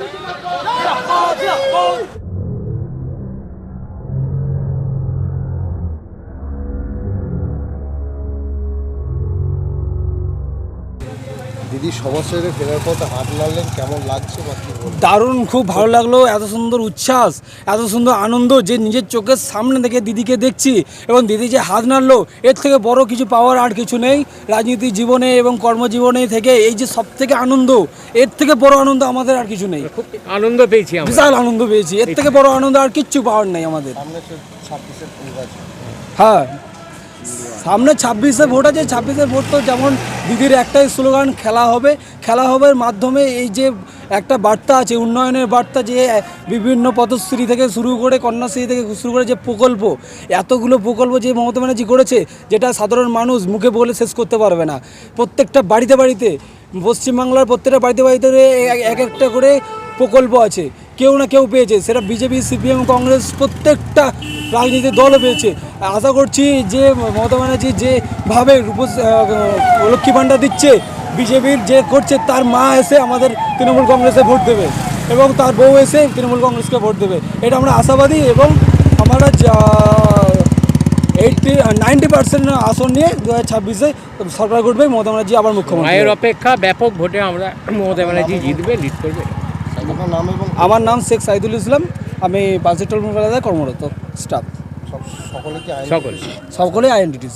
Não! দিদি ছেড়ে ফেরার পথে হাত নাড়লেন কেমন লাগছে বা কি দারুণ খুব ভালো লাগল এত সুন্দর উচ্ছ্বাস এত সুন্দর আনন্দ যে নিজের চোখের সামনে থেকে দিদিকে দেখছি এবং দিদি যে হাত নাড়লো এর থেকে বড় কিছু পাওয়ার আর কিছু নেই। রাজনীতি জীবনে এবং কর্মজীবনে থেকে এই যে সব থেকে আনন্দ এর থেকে বড় আনন্দ আমাদের আর কিছু নেই। খুব আনন্দ পেয়েছি আমরা। বিশাল আনন্দ পেয়েছি এর থেকে বড় আনন্দ আর কিচ্ছু পাওয়ার নেই আমাদের। সামনে ছাব্বিশের নির্বাচন হ্যাঁ। সামনে ছাব্বিশে ভোট আছে, ছাব্বিশে ভোট তো যেমন দিদির একটাই স্লোগান, খেলা হবে। খেলা হবের মাধ্যমে এই যে একটা বার্তা আছে, উন্নয়নের বার্তা যে বিভিন্ন পদশ্রী থেকে শুরু করে, কন্যাশ্রী থেকে শুরু করে যে প্রকল্প, এতগুলো প্রকল্প যে মমতা ব্যানার্জি করেছে, যেটা সাধারণ মানুষ মুখে বলে শেষ করতে পারবে না। প্রত্যেকটা বাড়িতে বাড়িতে, পশ্চিমবাংলার প্রত্যেকটা বাড়িতে বাড়িতে এক- এক একটা করে প্রকল্প আছে। কেউ না কেউ পেয়েছে, সেটা বিজেপি, সিপিএম, কংগ্রেস প্রত্যেকটা রাজনৈতিক দলও পেয়েছে। আশা করছি যে মমতা ব্যানার্জি যেভাবে রূপস লক্ষ্মী ভাণ্ডার দিচ্ছে বিজেপির যে করছে তার মা এসে আমাদের তৃণমূল কংগ্রেসে ভোট দেবে এবং তার বউ এসে তৃণমূল কংগ্রেসকে ভোট দেবে। এটা আমরা আশাবাদী এবং আমরা এইটটি নাইনটি পার্সেন্ট আসন নিয়ে দু হাজার ছাব্বিশে সরকার করবে মমতা ব্যানার্জি আবার মুখ্যমন্ত্রী মায়ের হবে। অপেক্ষা ব্যাপক ভোটে আমরা মমতা ব্যানার্জি জিতবে লিড করবে। এবং আমার নাম শেখ সাইদুল ইসলাম আমি পাঁচটি টলমুখ কর্মরত স্টাফ সকলে কি সকলে সকল আইডেন্টিটি